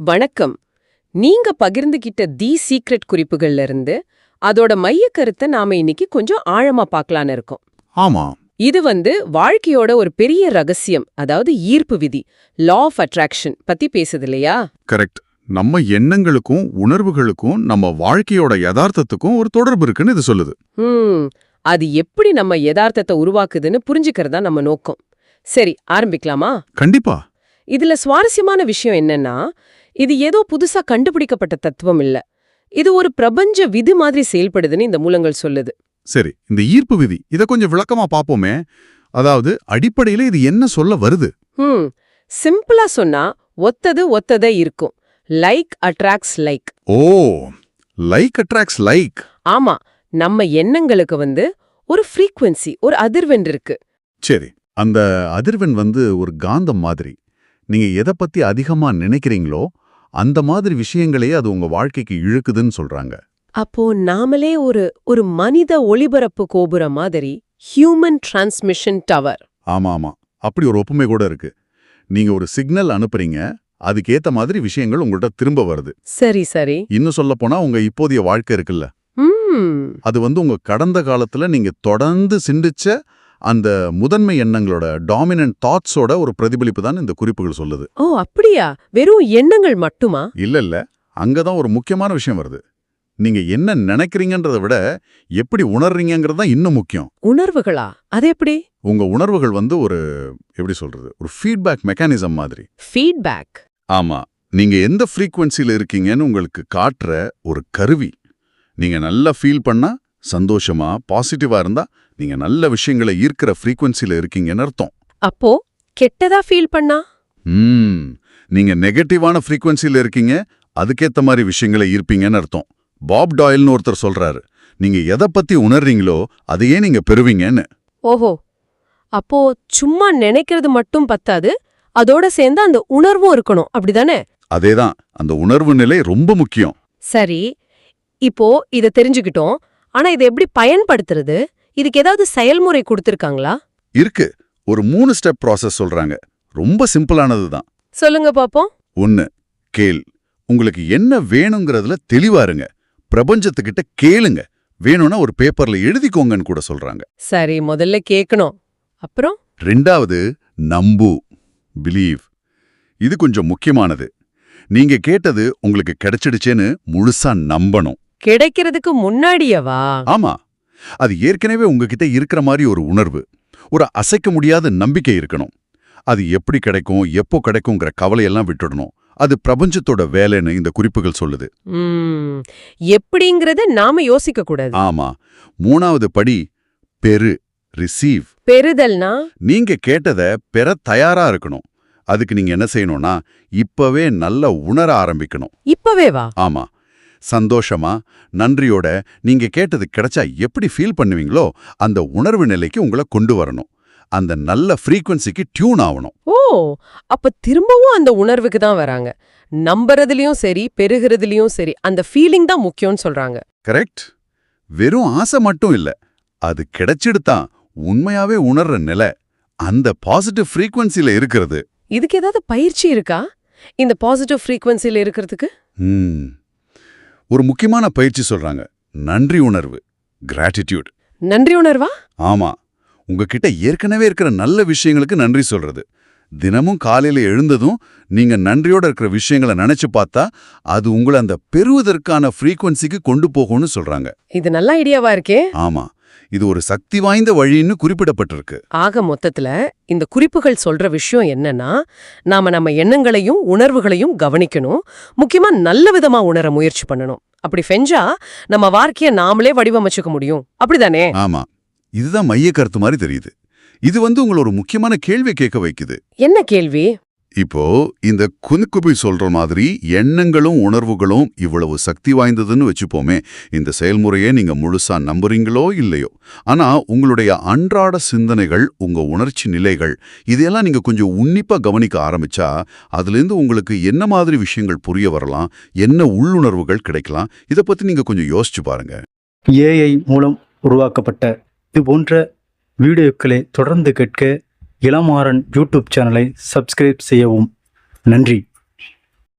வணக்கம். நீங்க பகிர்ந்துகிட்ட தி சீக்ரெட் குறிப்புகள்ல இருந்து அதோட மைய கருத்தை நாம இன்னைக்கு கொஞ்சம் ஆழமா பார்க்கலான்னு இருக்கோம். ஆமா. இது வந்து வாழ்க்கையோட ஒரு பெரிய ரகசியம் அதாவது ஈர்ப்பு விதி லா ஆஃப் அட்ராக்ஷன் பத்தி பேசுது இல்லையா? கரெக்ட் நம்ம எண்ணங்களுக்கும் உணர்வுகளுக்கும் நம்ம வாழ்க்கையோட யதார்த்தத்துக்கும் ஒரு தொடர்பு இருக்குன்னு இது சொல்லுது. அது எப்படி நம்ம யதார்த்தத்தை உருவாக்குதுன்னு புரிஞ்சுக்கிறதா நம்ம நோக்கம். சரி ஆரம்பிக்கலாமா? கண்டிப்பா. இதுல சுவாரஸ்யமான விஷயம் என்னன்னா இது ஏதோ புதுசா கண்டுபிடிக்கப்பட்ட தத்துவம் இல்ல இது ஒரு பிரபஞ்ச விதி மாதிரி செயல்படுதுன்னு இந்த மூலங்கள் சொல்லுது. சரி இந்த ஈர்ப்பு விதி இத கொஞ்சம் விளக்கமா பாப்போமே. அதாவது அடிப்படையில இது என்ன சொல்ல வருது? ஹம் சிம்பிளா சொன்னா ஒத்தது ஒத்ததே இருக்கும். Like attracts like oh like attracts like ஆமா நம்ம எண்ணங்களுக்கு வந்து ஒரு ஃப்ரீக்வன்சி ஒரு அதிர்வெண் இருக்கு. சரி அந்த அதிர்வெண் வந்து ஒரு காந்தம் மாதிரி. நீங்க எதை பத்தி அதிகமா நினைக்கிறீங்களோ அந்த மாதிரி விஷயங்களையே அது உங்க வாழ்க்கைக்கு இழுக்குதுன்னு சொல்றாங்க. அப்போ நாமளே ஒரு ஒரு மனித ஒளிபரப்பு கோபுரம் மாதிரி ஹியூமன் டிரான்ஸ்மிஷன் டவர் ஆமா ஆமா. அப்படி ஒரு ஒப்புமை கூட இருக்கு. நீங்க ஒரு சிக்னல் அனுப்புறீங்க அதுக்கேத்த மாதிரி விஷயங்கள் உங்கள்ட்ட திரும்ப வருது. சரி சரி. இன்னும் சொல்ல போனா உங்க இப்போதைய வாழ்க்கை இருக்குல்ல. அது வந்து உங்க கடந்த காலத்துல நீங்க தொடர்ந்து சிந்திச்ச அந்த முதன்மை எண்ணங்களோட டாமினன்ட் தாட்ஸோட ஒரு பிரதிபலிப்பு தான் இந்த குறிப்புகள் சொல்லுது. ஓ அப்படியா? வெறும் எண்ணங்கள் மட்டுமா? இல்ல இல்ல. அங்கதான் ஒரு முக்கியமான விஷயம் வருது. நீங்க என்ன நினைக்கிறீங்கன்றதை விட எப்படி உணர்றீங்கங்கிறது தான் இன்னும் முக்கியம். உணர்வுகளா? அது எப்படி? உங்க உணர்வுகள் வந்து ஒரு எப்படி சொல்றது? ஒரு ஃபீட்பேக் மெக்கானிசம் மாதிரி. ஃபீட்பேக் ஆமா. நீங்க எந்த ஃப்ரீக்வன்சில இருக்கீங்கன்னு உங்களுக்கு காட்டுற ஒரு கருவி. நீங்க நல்லா ஃபீல் பண்ணா சந்தோஷமா பாசிட்டிவா இருந்தா நீங்க நல்ல விஷயங்களை ஈர்க்கிற ஃப்ரீக்வன்சில இருக்கீங்கன்னு அர்த்தம். அப்போ கெட்டதா ஃபீல் பண்ணா? ம். நீங்க நெகட்டிவான ஃப்ரீக்வன்சில இருக்கீங்க அதுக்கேத்த மாதிரி விஷயங்களை ஈர்ப்பீங்கன்னு அர்த்தம். பாப் டாயில்னு ஒருத்தர் சொல்றாரு நீங்க எதை பத்தி உணர்றீங்களோ அதையே நீங்க பெறுவீங்கன்னு. ஓஹோ. அப்போ சும்மா நினைக்கிறது மட்டும் பத்தாது அதோட சேர்ந்து அந்த உணர்வும் இருக்கணும் அப்படிதானே? அதேதான் அந்த உணர்வு நிலை ரொம்ப முக்கியம். சரி இப்போ இத தெரிஞ்சுக்கிட்டோம். ஆனா இதை எப்படி பயன்படுத்துறது? இதுக்கு ஏதாவது செயல்முறை கொடுத்திருக்காங்களா? இருக்கு. ஒரு மூணு ஸ்டெப் ப்ராசஸ் சொல்றாங்க. ரொம்ப சிம்பிளானது தான். சொல்லுங்க பாப்போம். ஒன்னு கேள். உங்களுக்கு என்ன வேணுங்கிறதுல தெளிவா இருங்க. பிரபஞ்சத்துக்கிட்ட கேளுங்க. வேணும்னா ஒரு பேப்பர்ல எழுதிக்கோங்கன்னு கூட சொல்றாங்க. சரி முதல்ல கேக்கணும். அப்புறம்? ரெண்டாவது நம்பு. பிலீவ் இது கொஞ்சம் முக்கியமானது. நீங்க கேட்டது உங்களுக்கு கிடைச்சிடுச்சேன்னு முழுசா நம்பணும். கிடைக்கிறதுக்கு முன்னாடியவா? ஆமா. அது ஏற்கனவே உங்ககிட்ட இருக்கிற மாதிரி ஒரு உணர்வு. ஒரு அசைக்க முடியாத நம்பிக்கை இருக்கணும். அது எப்படி கிடைக்கும் எப்போ கிடைக்குங்கிற கவலையெல்லாம் விட்டுடணும். அது பிரபஞ்சத்தோட வேலைன்னு இந்த குறிப்புகள் சொல்லுது. எப்படிங்கறத நாம யோசிக்க கூடாது ஆமா. மூணாவது படி பெரு ரிசீவ் பெறுதல்னா? நீங்க கேட்டத பெற தயாரா இருக்கணும். அதுக்கு நீங்க என்ன செய்யணும்னா இப்பவே நல்ல உணர ஆரம்பிக்கணும். இப்பவே வா ஆமா. சந்தோஷமா நன்றியோட நீங்க கேட்டது கிடைச்சா எப்படி ஃபீல் பண்ணுவீங்களோ அந்த உணர்வு நிலைக்கு உங்களை கொண்டு வரணும். அந்த நல்ல ஃப்ரீக்வன்சிக்கு டியூன் ஆகணும் ஓ! அப்ப திரும்பவும் அந்த உணர்வுக்கு தான் வராங்க. நம்புறதுலயும் சரி பெறுகிறதுலயும் சரி அந்த ஃபீலிங் தான் முக்கியம்னு சொல்றாங்க. கரெக்ட் வெறும் ஆசை மட்டும் இல்ல அது கிடைச்சிடுதான் உண்மையாவே உணர்ற நிலை அந்த பாசிட்டிவ் ஃப்ரீக்வன்சில இருக்கிறது. இதுக்கு ஏதாவது பயிற்சி இருக்கா? இந்த பாசிட்டிவ் ஃப்ரீக்வன்சில இருக்கிறதுக்கு? ம். ஒரு முக்கியமான பயிற்சி சொல்றாங்க. நன்றி உணர்வு கிராட்டிடியூட் நன்றி உணர்வா? ஆமா. உங்ககிட்ட ஏற்கனவே இருக்கிற நல்ல விஷயங்களுக்கு நன்றி சொல்றது. தினமும் காலையில எழுந்ததும் நீங்க நன்றியோட இருக்கிற விஷயங்களை நினைச்சு பார்த்தா அது உங்களை அந்த பெறுவதற்கான ஃப்ரீக்வன்சிக்கு கொண்டு போகும்னு சொல்றாங்க. இது நல்ல ஐடியாவா இருக்கே. ஆமா. இது ஒரு சக்தி வாய்ந்த வழின்னு குறிப்பிடப்பட்டிருக்கு. ஆக மொத்தத்துல இந்த குறிப்புகள் சொல்ற விஷயம் என்னன்னா நாம நம்ம எண்ணங்களையும் உணர்வுகளையும் கவனிக்கணும். முக்கியமா நல்ல விதமா உணர முயற்சி பண்ணணும். அப்படி செஞ்சா நம்ம வாழ்க்கைய நாமளே வடிவமைச்சுக்க முடியும். அப்படிதானே? ஆமா. இதுதான் மைய கருத்து மாதிரி தெரியுது. இது வந்து உங்களை ஒரு முக்கியமான கேள்வி கேட்க வைக்குது. என்ன கேள்வி? இப்போ இந்த குனுக்குபி சொல்ற மாதிரி எண்ணங்களும் உணர்வுகளும் இவ்வளவு சக்தி வாய்ந்ததுன்னு வச்சுப்போமே இந்த செயல்முறையை நீங்க முழுசா நம்புறீங்களோ இல்லையோ? ஆனா உங்களுடைய அன்றாட சிந்தனைகள் உங்க உணர்ச்சி நிலைகள் இதையெல்லாம் நீங்க கொஞ்சம் உன்னிப்பா கவனிக்க ஆரம்பிச்சா அதுலேருந்து உங்களுக்கு என்ன மாதிரி விஷயங்கள் புரிய வரலாம் என்ன உள்ளுணர்வுகள் கிடைக்கலாம் இதை பத்தி நீங்க கொஞ்சம் யோசிச்சு பாருங்க. ஏஐ மூலம் உருவாக்கப்பட்ட இது போன்ற வீடியோக்களை தொடர்ந்து கேட்க இளமாறன் யூடியூப் சேனலை சப்ஸ்கிரைப் செய்யவும். நன்றி.